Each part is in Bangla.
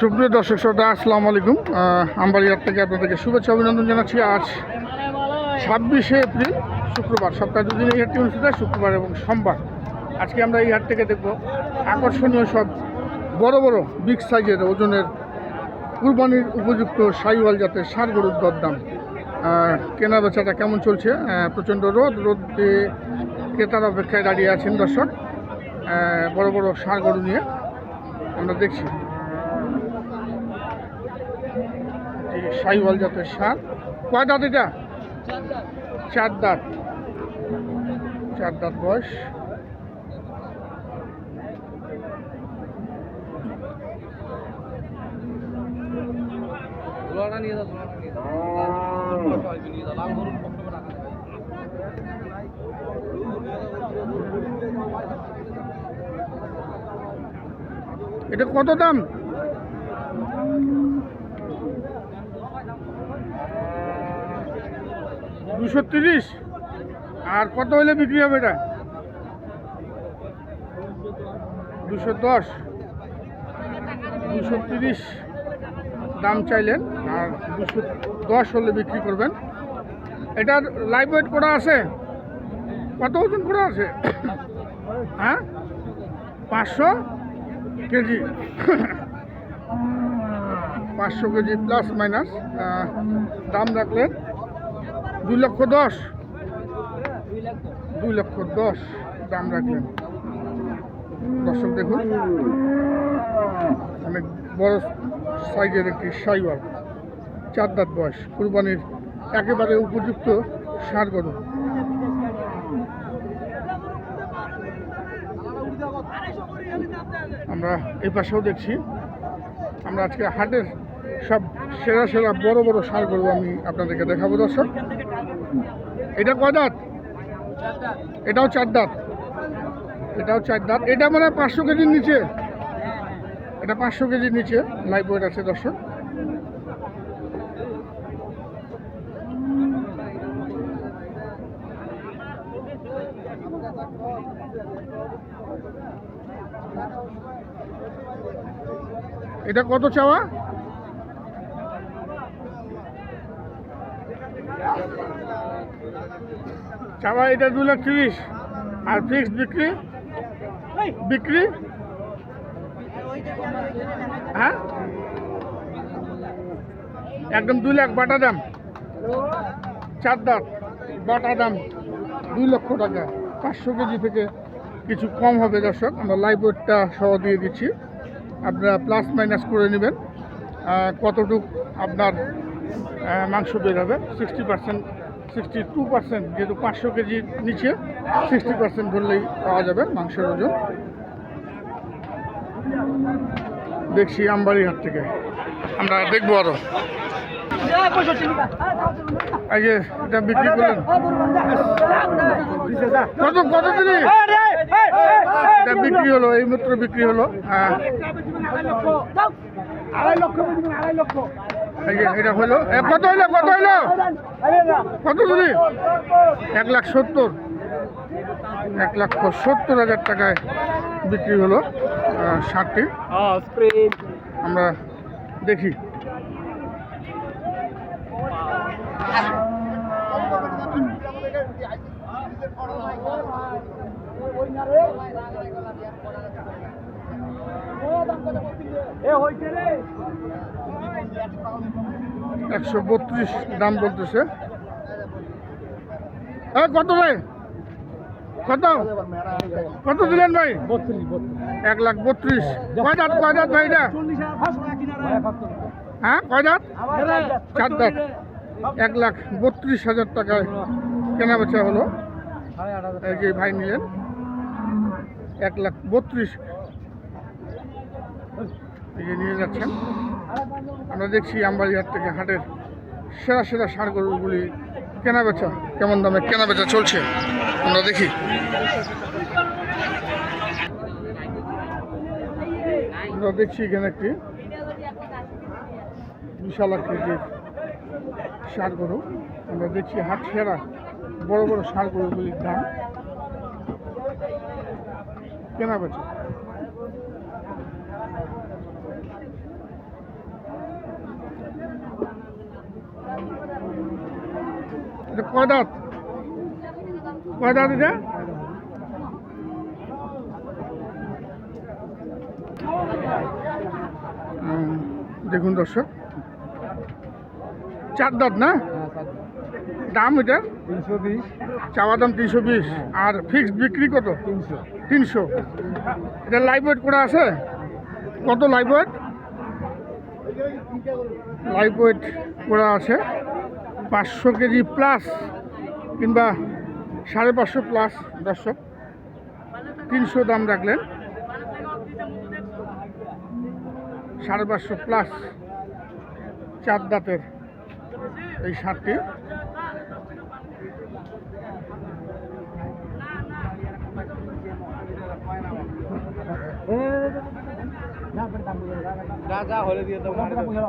সুপ্রিয় দর্শক শ্রোতা, আসসালামু আলাইকুম। আমবাড়িয়ার থেকে আপনাদেরকে শুভেচ্ছা, অভিনন্দন জানাচ্ছি। আজ ছাব্বিশে এপ্রিল, শুক্রবার, সপ্তাহে দুদিন এই হাটটি অনুষ্ঠিত শুক্রবার এবং সোমবার। আজকে আমরা এই হাট থেকে দেখব আকর্ষণীয় সব বড় বড় বিগ সাইজের ওজনের কুরবানির উপযুক্ত সাইওয়াল জাতের সার গরুর দরদাম। কেনা বেচাটা কেমন চলছে? প্রচণ্ড রোদ রোদ ক্রেতার অপেক্ষায় দাঁড়িয়ে আছেন দর্শক। বড় বড় সার গরু নিয়ে আমরা দেখছি এই সাইওয়াল জাতের সার। কয় দাঁত এটা? চার দাঁত। চার দাঁত বয়স। ধোলাটা নিয়ে যাও ধোলাটা নিয়ে যাও নিয়ে যাও লাল গরুর পক্ষে রাখা যাবে এটা কত দাম দুশো তিরিশ? আর কত হলে বিক্রি হবে এটা? দুশো দশ। দুশো তিরিশ দাম চাইলেন, আর দুশো দশ হলে বিক্রি করবেন। এটার লাইভ ওয়েট করা আছে? কত ওজন করা আছে? হ্যাঁ? পাঁচশো কেজি। পাঁচশো কেজি প্লাস মাইনাস দাম রাখলেন দুই লক্ষ দশ। দুই লক্ষ দশ দাম রাখলেন। দর্শক দেখুন অনেক বড় সাইজের একটি সাইওয়াল, চার দাঁত বয়স, কুরবানির একেবারে উপযুক্ত সার গরু। আমরা এই পাশেও দেখছি, আমরা আজকে হাটের সব সেরা সেরা বড় বড় সার গরু আমি আপনাদেরকে দেখাবো দর্শক। এটা কয় দাঁত? এটাও চার দাঁত। এটাও চার দাঁত। এটা মানে পাঁচশো কেজির নিচে। এটা পাঁচশো কেজির নিচে। লাইভ ওয়েট আছে, দর্শক। এটা কত চাওয়া? চাওয়া এটা দু লাখ তিরিশ। আর ফিক্সড বিক্রি? বিক্রি? হ্যাঁ? একদম দু লাখ বাটা দাম। চার দাঁত, বাটা দাম দুই লক্ষ টাকা। পাঁচশো কেজি থেকে কিছু কম হবে দর্শক, আমরা লাইভ ওয়েটটা সহ দিয়ে দিচ্ছি। আপনারা প্লাস মাইনাস করে নেবেন। কতটুক আপনার মাংস বের হবে? Sixty percent sixty two percent, যেহেতু পাঁচশো কেজির নিচে, সিক্সটি পার্সেন্ট ধরলেই পাওয়া যাবে মাংসের ওজন। দেখছি আমবাড়ি হাট থেকে। আমরা দেখব আরও। এই যে এটা বিক্রি করলেন। কত কত এটা বিক্রি হলো, এই মাত্র বিক্রি হলো। হ্যাঁ। এই যে এটা এ, কত হইল কত হইল? কত দিদি? এক লাখ সত্তর। এক লক্ষ সত্তর হাজার টাকায় বিক্রি হলো ষাটটি আমরা দেখি। একশো বত্রিশ দাম বলতেছে। এ, কত ভাই? কত? কত দিলেন ভাই? এক লাখ বত্রিশ। কয় দাঁত ভাই হ্যাঁ কয় চার দাঁত। এক লাখ বত্রিশ হাজার টাকায় কেনা বেচা হলো। এই যে ভাই নিলেন। এক লাখ বত্রিশ। নিয়ে যাচ্ছেন। আমরা দেখছি আমবাড়িহাট থেকে হাটের সেরা সেরা সার গরুগুলি কেনা বেচা, কেমন দামে কেনা বেচা চলছে? আমরা দেখি। আমরা দেখছি এখানে একটি বিশাল আকৃতির সার গরু। আমরা দেখছি হাট সেরা বড় বড় সার গরুগুলির দাম কেনা বেচা। এটা দাঁত? কয় দাঁত এটা? দেখুন দর্শক, চার দাঁত না? দাম এটা? তিনশো বিশ চাওয়া দাম তিনশো বিশ। আর ফিক্সড বিক্রি কত? তিনশো। তিনশো এটা লাইভ ওয়েট করা আছে? কত লাইভ ওয়েট লাইভ ওয়েট করা আছে? পাঁচশো কেজি প্লাস কিংবা সাড়ে পাঁচশো প্লাস দর্শক, তিনশো দাম রাখলেন। সাড়ে পাঁচশো প্লাস চার দাঁতের এই সারটি। যা হলে দিয়ে এই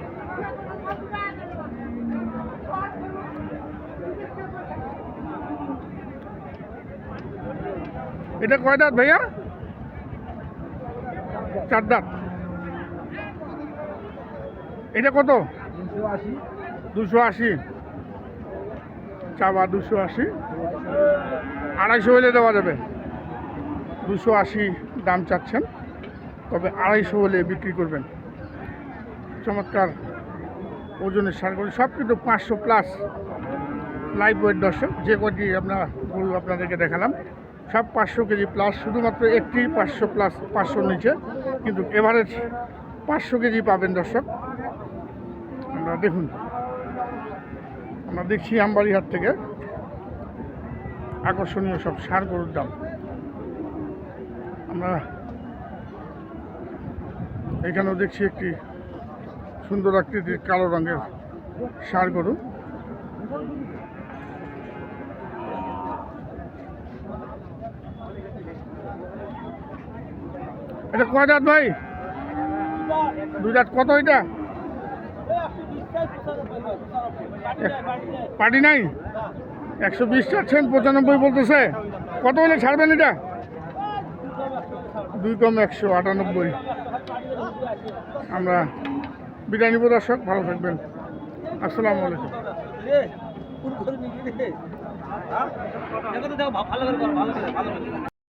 এটা কয় দাঁত ভাইয়া? চার দাঁত। এটা কত? দুশো আশি। চাবা, দুশো আশি। আড়াইশো হলে দেওয়া যাবে। দুশো আশি দাম চাচ্ছেন। তবে আড়াইশো হলে বিক্রি করবেন। চমৎকার ওজনের সার করে সব কিন্তু পাঁচশো প্লাস লাইভ ওয়েট দর্শক। যে কটি আপনার গরু আপনাদেরকে দেখালাম। সব পাঁচশো কেজি প্লাস শুধুমাত্র একটি পাঁচশো প্লাস পাঁচশোর নিচে। কিন্তু এভারেজ পাঁচশো কেজি পাবেন দর্শক। আমরা দেখুন। আমরা দেখছি আমবাড়িহাট থেকে। আকর্ষণীয় সব সার গরুর দাম। আমরা এখানেও দেখছি একটি সুন্দর আকৃতির কালো রঙের সার গরু। এটা কয় দাঁত ভাই? দুই দাঁত কত এটা? পার্টি নাই? একশো বিশ চাচ্ছেন পঁচানব্বই বলতেছে। কত হলে ছাড়বেন এটা? দুই কম একশো আটানব্বই। আমরা বিদায় নিব দর্শক, ভালো থাকবেন। আসসালামু আলাইকুম।